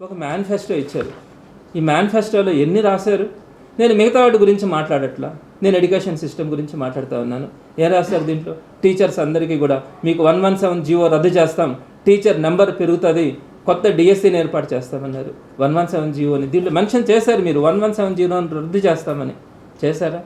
ఒక మేనిఫెస్టో ఇచ్చారు. ఈ మేనిఫెస్టోలో ఎన్ని రాశారు? నేను మిగతా వాటి గురించి మాట్లాడట్లా? నేను ఎడ్యుకేషన్ సిస్టమ్ గురించి మాట్లాడుతూ ఉన్నాను. ఏం రాశారు దీంట్లో? టీచర్స్ అందరికీ కూడా మీకు వన్ వన్ సెవెన్ జీవో రద్దు చేస్తాం. టీచర్ నెంబర్ పెరుగుతుంది. కొత్త డిఎస్సీని ఏర్పాటు చేస్తామన్నారు. వన్ వన్ సెవెన్ జీవోని దీంట్లో మెన్షన్ చేశారు మీరు. వన్ వన్ సెవెన్ జీరోని రద్దు చేస్తామని. చేశారా?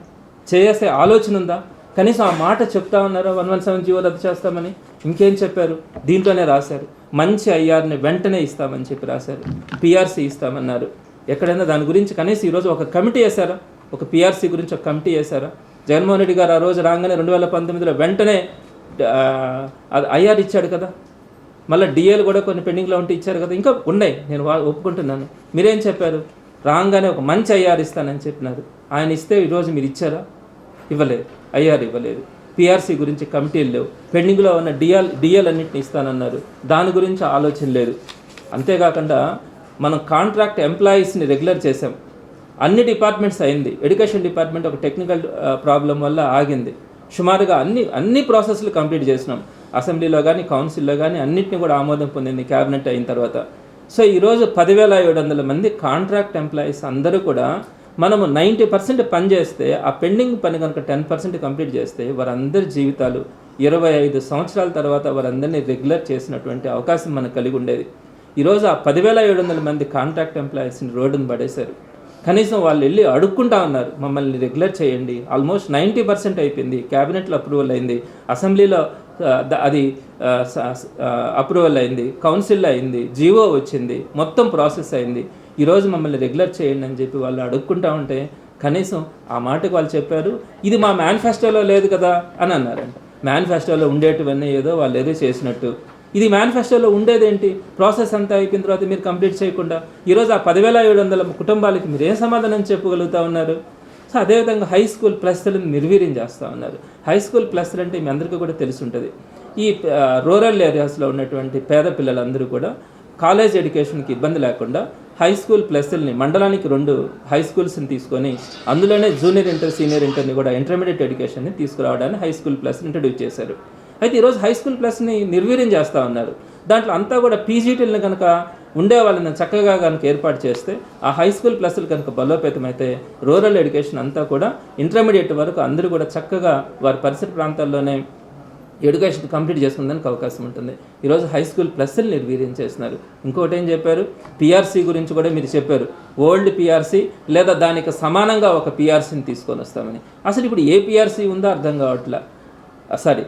చేసే ఆలోచన ఉందా? కనీసం ఆ మాట చెప్తా ఉన్నారా? వన్ వన్ సెవెన్ జీవో రద్దు చేస్తామని? ఇంకేం చెప్పారు? దీంట్లోనే రాశారు. మంచి ఐఆర్ని వెంటనే ఇస్తామని చెప్పి రాశారు. పిఆర్సీ ఇస్తామన్నారు. ఎక్కడైనా దాని గురించి కనీసం ఈరోజు ఒక కమిటీ వేశారా? ఒక పిఆర్సీ గురించి ఒక కమిటీ వేశారా? జగన్మోహన్ రెడ్డి గారు ఆ రోజు రాగానే రెండు వేల పంతొమ్మిదిలో వెంటనే అది ఐఆర్ ఇచ్చాడు కదా. మళ్ళీ డిఏలు కూడా కొన్ని పెండింగ్లో ఉంటే ఇచ్చారు కదా. ఇంకా ఉన్నాయి. నేను ఒప్పుకుంటున్నాను. మీరేం చెప్పారు? రాగానే ఒక మంచి ఐఆర్ ఇస్తానని చెప్పినారు. ఆయన ఇస్తే ఈరోజు మీరు ఇచ్చారా? ఇవ్వలేదు. ఐఆర్ ఇవ్వలేదు. పిఆర్సీ గురించి కమిటీలు లేవు. పెండింగ్లో ఉన్న డిఎల్ డిఎల్ అన్నింటిని ఇస్తానన్నారు. దాని గురించి ఆలోచన లేదు. అంతేకాకుండా మనం కాంట్రాక్ట్ ఎంప్లాయీస్ని రెగ్యులర్ చేసాం అన్ని డిపార్ట్మెంట్స్ అయింది. ఎడ్యుకేషన్ డిపార్ట్మెంట్ ఒక టెక్నికల్ ప్రాబ్లం uh, వల్ల ఆగింది. సుమారుగా అన్ని అన్ని ప్రాసెస్లు కంప్లీట్ చేసినాం. అసెంబ్లీలో కానీ కౌన్సిల్లో కానీ అన్నింటినీ కూడా ఆమోదం పొందింది క్యాబినెట్ అయిన తర్వాత. సో ఈరోజు పదివేల ఏడు వందల మంది కాంట్రాక్ట్ ఎంప్లాయీస్ అందరూ కూడా మనము నైంటీ పర్సెంట్ పని చేస్తే ఆ పెండింగ్ పని కనుక టెన్ పర్సెంట్ కంప్లీట్ చేస్తే వారందరి జీవితాలు ఇరవై ఐదు సంవత్సరాల తర్వాత వారందరినీ రెగ్యులర్ చేసినటువంటి అవకాశం మనకు కలిగి ఉండేది. ఈరోజు ఆ పదివేల ఏడు వందల మంది కాంట్రాక్ట్ ఎంప్లాయీస్ని రోడ్డును పడేశారు. కనీసం వాళ్ళు వెళ్ళి అడుక్కుంటా ఉన్నారు మమ్మల్ని రెగ్యులర్ చేయండి ఆల్మోస్ట్ నైంటీ పర్సెంట్ అయిపోయింది క్యాబినెట్లో అప్రూవల్ అయింది అసెంబ్లీలో అది అప్రూవల్ అయింది కౌన్సిల్లో అయింది జీవో వచ్చింది మొత్తం ప్రాసెస్ అయింది. ఈరోజు మమ్మల్ని రెగ్యులర్ చేయండి అని చెప్పి వాళ్ళు అడుక్కుంటా ఉంటే కనీసం ఆ మాటకు వాళ్ళు చెప్పారు ఇది మా మేనిఫెస్టోలో లేదు కదా అని అన్నారంట. మేనిఫెస్టోలో ఉండేటివన్నీ ఏదో వాళ్ళు ఏదో చేసినట్టు. ఇది మేనిఫెస్టోలో ఉండేదేంటి? ప్రాసెస్ అంతా అయిపోయిన తర్వాత మీరు కంప్లీట్ చేయకుండా ఈరోజు ఆ పదివేల ఏడు వందల కుటుంబాలకి మీరు ఏం సమాధానం చెప్పగలుగుతా ఉన్నారు? సో అదేవిధంగా హై స్కూల్ ప్లస్లను నిర్వీర్యం చేస్తూ ఉన్నారు. హై స్కూల్ ప్లస్లు అంటే మీ అందరికీ కూడా తెలిసి ఉంటుంది ఈ రూరల్ ఏరియాస్లో ఉన్నటువంటి పేద పిల్లలందరూ కూడా కాలేజ్ ఎడ్యుకేషన్కి ఇబ్బంది లేకుండా హై స్కూల్ ప్లస్ల్ని మండలానికి రెండు హై స్కూల్స్ని తీసుకొని అందులోనే జూనియర్ ఇంటర్ సీనియర్ ఇంటర్ని కూడా ఇంటర్మీడియట్ ఎడ్యుకేషన్ని తీసుకురావడానికి హై స్కూల్ ప్లస్ని ఇంట్రడ్యూస్ చేశారు. అయితే ఈరోజు హై స్కూల్ ప్లస్ని నిర్వీర్యం చేస్తూ ఉన్నారు. దాంట్లో అంతా కూడా పీజీటీలను కనుక ఉండే వాళ్ళని చక్కగా కనుక ఏర్పాటు చేస్తే ఆ హై స్కూల్ ప్లస్లు కనుక బలోపేతమైతే రూరల్ ఎడ్యుకేషన్ అంతా కూడా ఇంటర్మీడియట్ వరకు అందరూ కూడా చక్కగా వారి పరిసర ప్రాంతాల్లోనే ఎడ్యుకేషన్ కంప్లీట్ చేసుకుందానికి అవకాశం ఉంటుంది. ఈరోజు హై స్కూల్ ప్లస్లు నిర్వీర్యం చేస్తున్నారు? ఇంకోటి ఏం చెప్పారు? పిఆర్సీ గురించి కూడా మీరు చెప్పారు. ఓల్డ్ పిఆర్సీ లేదా దానికి సమానంగా ఒక పిఆర్సీని తీసుకొని వస్తామని. అసలు ఇప్పుడు ఏ పిఆర్సీ ఉందో అర్థం కావట్లే? Sorry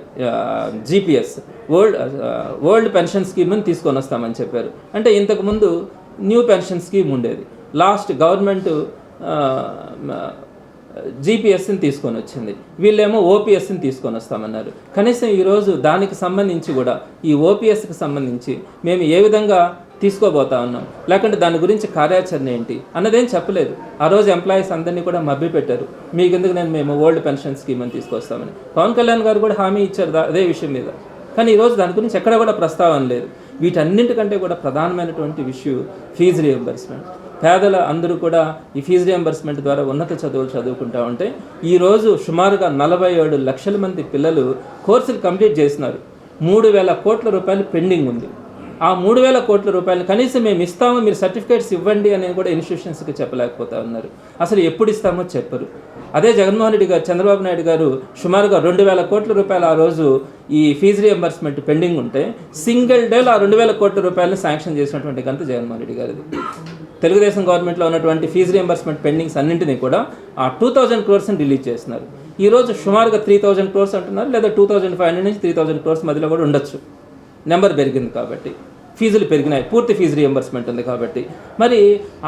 GPS old old pension స్కీమ్ని తీసుకొని వస్తామని చెప్పారు. అంటే ఇంతకుముందు న్యూ పెన్షన్ స్కీమ్ ఉండేది. లాస్ట్ గవర్నమెంట్ జీపీఎస్ని తీసుకొని వచ్చింది. వీళ్ళేమో ఓపీఎస్ని తీసుకొని వస్తామన్నారు. కనీసం ఈరోజు దానికి సంబంధించి కూడా ఈ ఓపీఎస్కి సంబంధించి మేము ఏ విధంగా తీసుకోబోతా ఉన్నాం? లేకుంటే దాని గురించి కార్యాచరణ ఏంటి? అన్నదేం చెప్పలేదు. ఆ రోజు ఎంప్లాయీస్ అందరినీ కూడా మభ్య పెట్టారు. మీకు ఎందుకు నేను మేము ఓల్డ్ పెన్షన్ స్కీమ్ అని తీసుకొస్తామని. పవన్ కళ్యాణ్ గారు కూడా హామీ ఇచ్చారు అదే విషయం మీద. కానీ ఈరోజు దాని గురించి ఎక్కడ కూడా ప్రస్తావన లేదు. వీటన్నింటికంటే కూడా ప్రధానమైనటువంటి విషయం ఫీజు రియంబర్స్మెంట్ పేదల అందరూ కూడా ఈ ఫీజు రియంబర్స్మెంట్ ద్వారా ఉన్నత చదువులు చదువుకుంటా ఉంటే ఈరోజు సుమారుగా నలభై ఏడు లక్షల మంది పిల్లలు కోర్సులు కంప్లీట్ చేసినారు మూడు వేల కోట్ల రూపాయలు పెండింగ్ ఉంది. ఆ మూడు వేల కోట్ల రూపాయలు కనీసం మేము ఇస్తాము మీరు సర్టిఫికేట్స్ ఇవ్వండి అని కూడా ఇన్స్టిట్యూషన్స్కి చెప్పలేకపోతా ఉన్నారు. అసలు ఎప్పుడు ఇస్తామో చెప్పరు. అదే జగన్మోహన్ రెడ్డి గారు చంద్రబాబు నాయుడు గారు సుమారుగా రెండు వేల కోట్ల రూపాయలు ఆ రోజు ఈ ఫీజు రియంబర్స్మెంట్ పెండింగ్ ఉంటే సింగిల్ డేలో ఆ రెండు వేల కోట్ల రూపాయలను శాంక్షన్ చేసినటువంటి గంత జగన్మోహన్ రెడ్డి గారిది. తెలుగుదేశం గవర్నమెంట్లో ఉన్నటువంటి ఫీజు రియంబర్స్మెంట్ పెండింగ్స్ అన్నింటినీ కూడా ఆ టూ థౌజండ్ క్రోర్స్ని రిలీజ్ చేస్తున్నారు. ఈ రోజు సుమారుగా త్రీ థౌజండ్ క్రోర్స్ అంటున్నారు లేదా టూ థౌజండ్ ఫైవ్ హండ్రెడ్ నుంచి త్రీ థౌజండ్ క్రోర్స్ మధ్యలో కూడా ఉండొచ్చు. నెంబర్ పెరిగింది కాబట్టి. ఫీజులు పెరిగినాయి పూర్తి ఫీజు రియంబర్స్మెంట్ ఉంది కాబట్టి. మరి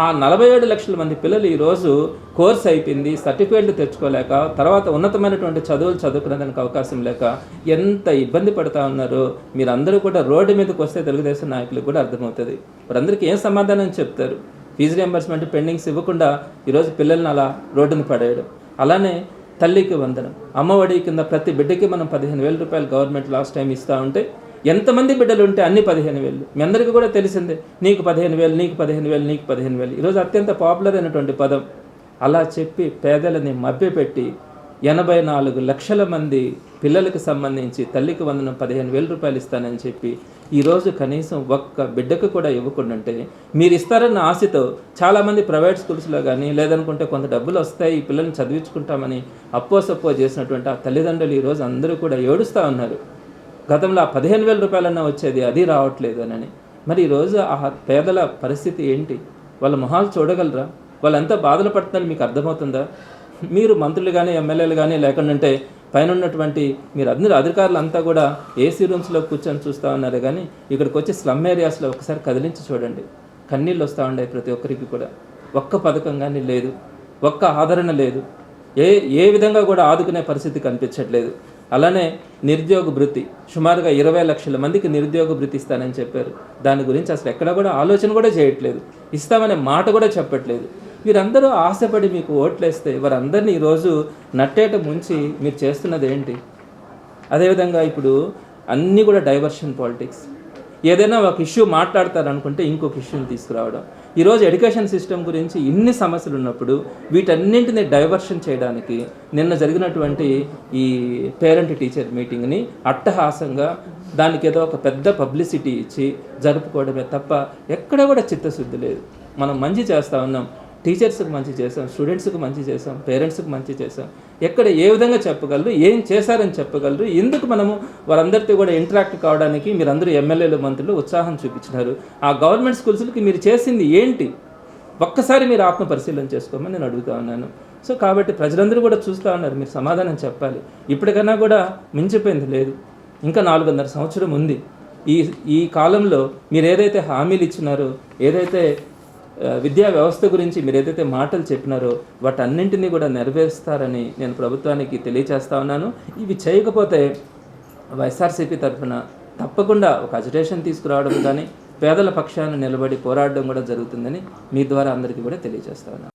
ఆ నలభై ఏడు లక్షల మంది పిల్లలు ఈరోజు కోర్స్ అయిపోయింది సర్టిఫికేట్లు తెచ్చుకోలేక తర్వాత ఉన్నతమైనటువంటి చదువులు చదువుకునేదానికి అవకాశం లేక ఎంత ఇబ్బంది పడుతూ ఉన్నారో మీరందరూ కూడా రోడ్డు మీదకి వస్తే తెలుగుదేశం నాయకులకు కూడా అర్థమవుతుంది. వారందరికీ ఏం సమాధానం చెప్తారు? ఫీజు రియంబర్స్మెంట్ పెండింగ్స్ ఇవ్వకుండా ఈరోజు పిల్లల్ని అలా రోడ్డును పడేయడం. అలానే తల్లికి వందనం. అమ్మఒడి కింద ప్రతి బిడ్డకి మనం పదిహేను వేల రూపాయలు గవర్నమెంట్ లాస్ట్ టైం ఇస్తూ ఉంటే ఎంతమంది బిడ్డలు ఉంటే అన్ని పదిహేను వేలు. మీ అందరికీ కూడా తెలిసిందే నీకు పదిహేను వేలు నీకు పదిహేను వేలు నీకు పదిహేను వేలు. ఈరోజు అత్యంత పాపులర్ అయినటువంటి పదం. అలా చెప్పి పేదలని మభ్యపెట్టి ఎనభై నాలుగు లక్షల మంది పిల్లలకు సంబంధించి తల్లికి వందనం పదిహేను వేల రూపాయలు ఇస్తానని చెప్పి ఈరోజు కనీసం ఒక్క బిడ్డకు కూడా ఇవ్వకుండా ఉంటే మీరు ఇస్తారన్న ఆశతో చాలామంది ప్రైవేట్ స్కూల్స్లో కానీ లేదనుకుంటే కొంత డబ్బులు వస్తాయి ఈ పిల్లల్ని చదివించుకుంటామని అప్పో సప్పో చేసినటువంటి ఆ తల్లిదండ్రులు ఈరోజు అందరూ కూడా ఏడుస్తూ ఉన్నారు. గతంలో ఆ పదిహేను వేల రూపాయలన్నా వచ్చేది అది రావట్లేదు అని మరి ఈరోజు ఆ పేదల పరిస్థితి ఏంటి? వాళ్ళ మొహాలు చూడగలరా? వాళ్ళు ఎంత బాధలు పడుతుందని మీకు అర్థమవుతుందా? మీరు మంత్రులు కానీ ఎమ్మెల్యేలు కానీ లేకుండాంటే పైన ఉన్నటువంటి మీరు అందరూ అధికారులు అంతా కూడా ఏసీ రూమ్స్లో కూర్చొని చూస్తూ ఉన్నారు కానీ ఇక్కడికి వచ్చి స్లమ్ ఏరియాస్లో ఒకసారి కదిలించి చూడండి. కన్నీళ్ళు వస్తూ ఉండే ప్రతి ఒక్కరికి కూడా. ఒక్క పథకం కానీ లేదు. ఒక్క ఆదరణ లేదు. ఏ ఏ విధంగా కూడా ఆదుకునే పరిస్థితి కనిపించట్లేదు. అలానే నిరుద్యోగ భృతి సుమారుగా ఇరవై లక్షల మందికి నిరుద్యోగ భృతి ఇస్తానని చెప్పారు. దాని గురించి అసలు ఎక్కడ కూడా ఆలోచన కూడా చేయట్లేదు. ఇస్తామనే మాట కూడా చెప్పట్లేదు. వీరందరూ ఆశపడి మీకు ఓట్లేస్తే వారందరినీ ఈరోజు నట్టేట ముంచి మీరు చేస్తున్నది ఏంటి? అదేవిధంగా ఇప్పుడు అన్నీ కూడా డైవర్షన్ పాలిటిక్స్. ఏదైనా ఒక ఇష్యూ మాట్లాడతారనుకుంటే ఇంకొక ఇష్యూని తీసుకురావడం. ఈరోజు ఎడ్యుకేషన్ సిస్టమ్ గురించి ఇన్ని సమస్యలు ఉన్నప్పుడు వీటన్నింటిని డైవర్షన్ చేయడానికి నిన్న జరిగినటువంటి ఈ పేరెంట్ టీచర్ మీటింగ్ని అట్టహాసంగా దానికి ఏదో ఒక పెద్ద పబ్లిసిటీ ఇచ్చి జరుపుకోవడమే తప్ప ఎక్కడ కూడా చిత్తశుద్ధి లేదు. మనం మంచి చేస్తూ ఉన్నాం. టీచర్స్కి మంచి చేసాం స్టూడెంట్స్కి మంచి చేసాం పేరెంట్స్కి మంచి చేసాం ఎక్కడ ఏ విధంగా చెప్పగలరు ఏం చేశారని చెప్పగలరు ఎందుకు మనము వారందరితో కూడా ఇంటరాక్ట్ కావడానికి మీరందరూ ఎమ్మెల్యేలు మంత్రులు ఉత్సాహం చూపించినారు. ఆ గవర్నమెంట్ స్కూల్స్కి మీరు చేసింది ఏంటి? ఒక్కసారి మీరు ఆత్మ పరిశీలన చేసుకోమని నేను అడుగుతా ఉన్నాను. సో కాబట్టి ప్రజలందరూ కూడా చూస్తూ ఉన్నారు మీరు సమాధానం చెప్పాలి. ఇప్పటికన్నా కూడా మించిపోయింది లేదు. ఇంకా నాలుగున్నర సంవత్సరం ఉంది. ఈ ఈ కాలంలో మీరు ఏదైతే హామీలు ఇచ్చినారో ఏదైతే విద్యా వ్యవస్థ గురించి మీరు ఏదైతే మాటలు చెప్పినారో వాటన్నింటినీ కూడా నెరవేరుస్తారని నేను ప్రభుత్వానికి తెలియచేస్తా ఉన్నాను. ఇవి చేయకపోతే వైఎస్ఆర్సీపీ తరఫున తప్పకుండా ఒక అజిటేషన్ తీసుకురావడం కానీ పేదల పక్షాన నిలబడి పోరాడడం కూడా జరుగుతుందని మీ ద్వారా అందరికీ కూడా తెలియజేస్తా ఉన్నాను.